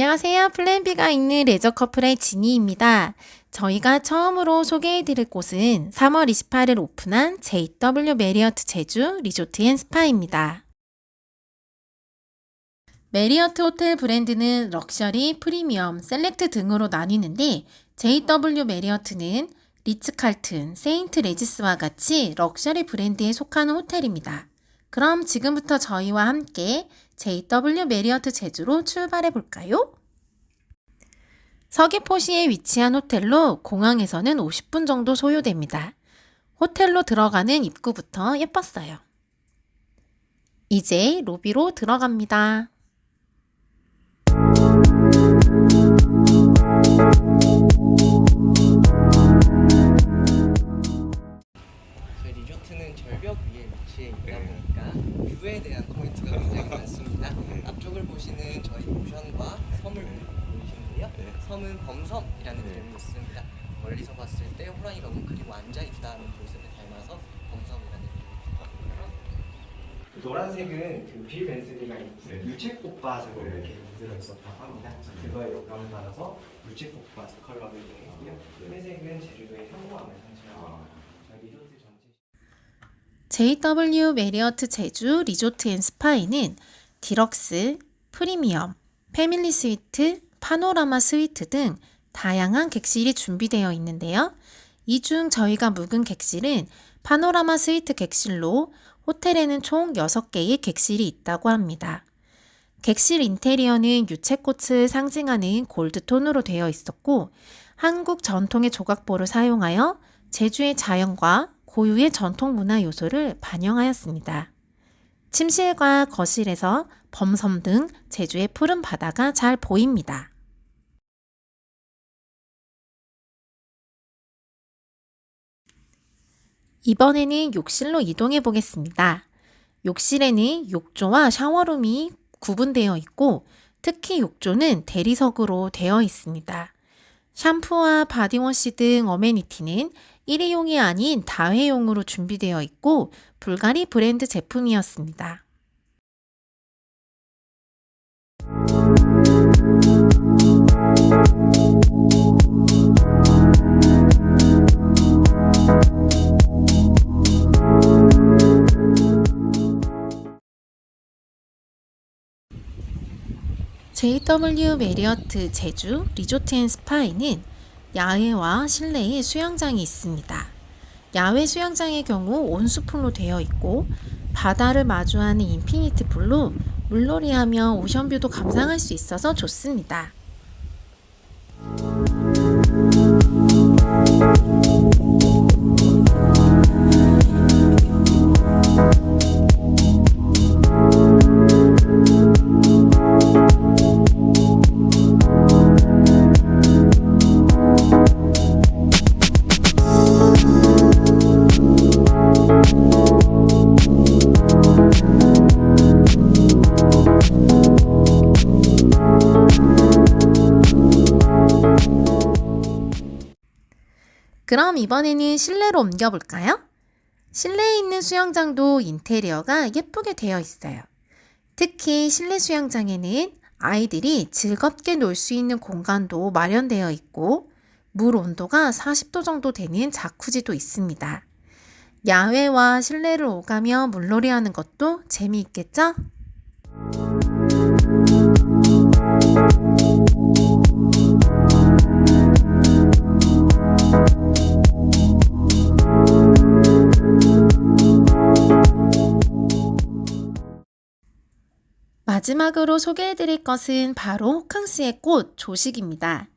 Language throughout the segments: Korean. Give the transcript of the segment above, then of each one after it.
안녕하세요. 플랜 B가 있는 레저 커플의 지니입니다. 저희가 처음으로 소개해 드릴 곳은 3월 28일 오픈한 JW 메리어트 제주 리조트 앤 스파입니다. 메리어트 호텔 브랜드는 럭셔리, 프리미엄, 셀렉트 등으로 나뉘는데 JW 메리어트는 리츠칼튼, 세인트 레지스와 같이 럭셔리 브랜드에 속하는 호텔입니다. 그럼 지금부터 저희와 함께 JW 메리어트 제주로 출발해 볼까요? 서귀포시에 위치한 호텔로 공항에서는 50분 정도 소요됩니다. 호텔로 들어가는 입구부터 예뻤어요. 이제 로비로 들어갑니다. 위에 위치해 있다 보니까 뷰에 대한 포인트가 굉장히 많습니다. 앞쪽을 보시는 저희 오션과 섬을 보이시는데요. 섬은 범섬이라는 이름이 있습니다. 멀리서 봤을 때 호랑이가 문 그리고 앉아 있다는 모습을 닮아서 범섬이라는. 노란색은 그빌 벤슬리가 네. 유채꽃밭으로 이렇게 만들어 있었다고 합니다. 그거에 영감을 받아서 유채꽃밭 컬러를 이용했고요. 회색은 제주도의 상징합니다. 저희 리조트 전체 JW 메리어트 제주 리조트 앤 스파이는 디럭스, 프리미엄, 패밀리 스위트, 파노라마 스위트 등 다양한 객실이 준비되어 있는데요. 이 중 저희가 묵은 객실은 파노라마 스위트 객실로 호텔에는 총 6개의 객실이 있다고 합니다. 객실 인테리어는 유채꽃을 상징하는 골드톤으로 되어 있었고 한국 전통의 조각보를 사용하여 제주의 자연과 고유의 전통 문화 요소를 반영하였습니다. 침실과 거실에서 범섬 등 제주의 푸른 바다가 잘 보입니다. 이번에는 욕실로 이동해 보겠습니다. 욕실에는 욕조와 샤워룸이 구분되어 있고 특히 욕조는 대리석으로 되어 있습니다. 샴푸와 바디워시 등 어메니티는 일회용이 아닌 다회용으로 준비되어 있고 불가리 브랜드 제품이었습니다. JW 메리어트 제주 리조트 앤 스파에는 야외와 실내에 수영장이 있습니다. 야외 수영장의 경우 온수풀로 되어 있고 바다를 마주하는 인피니티 풀로 물놀이하며 오션뷰도 감상할 수 있어서 좋습니다. 그럼 이번에는 실내로 옮겨볼까요? 실내에 있는 수영장도 인테리어가 예쁘게 되어 있어요. 특히 실내 수영장에는 아이들이 즐겁게 놀 수 있는 공간도 마련되어 있고 물 온도가 40도 정도 되는 자쿠지도 있습니다. 야외와 실내를 오가며 물놀이 하는 것도 재미있겠죠? 마지막으로 소개해드릴 것은 바로 호캉스의 꽃 조식입니다.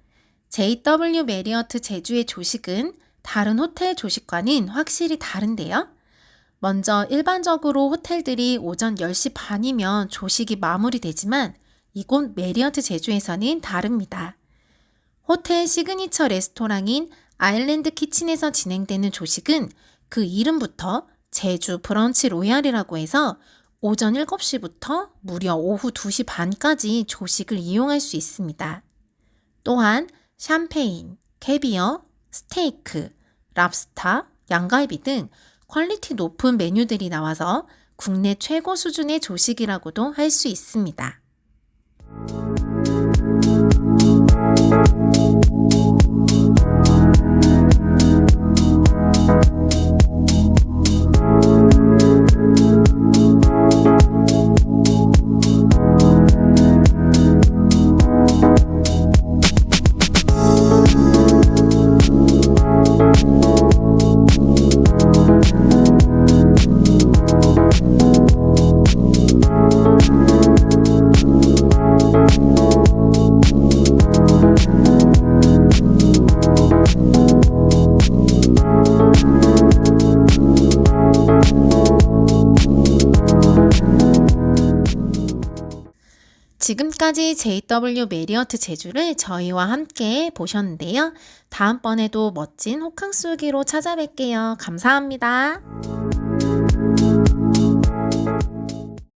JW 메리어트 제주의 조식은 다른 호텔 조식과는 확실히 다른데요. 먼저 일반적으로 호텔들이 오전 10시 반이면 조식이 마무리되지만 이곳 메리어트 제주에서는 다릅니다. 호텔 시그니처 레스토랑인 아일랜드 키친에서 진행되는 조식은 그 이름부터 제주 브런치 로얄이라고 해서 오전 7시부터 무려 오후 2시 반까지 조식을 이용할 수 있습니다. 또한 샴페인, 캐비어, 스테이크, 랍스타, 양갈비 등 퀄리티 높은 메뉴들이 나와서 국내 최고 수준의 조식이라고도 할 수 있습니다. 여기까지 JW 메리어트 제주를 저희와 함께 보셨는데요. 다음번에도 멋진 호캉스 후기로 찾아뵐게요. 감사합니다.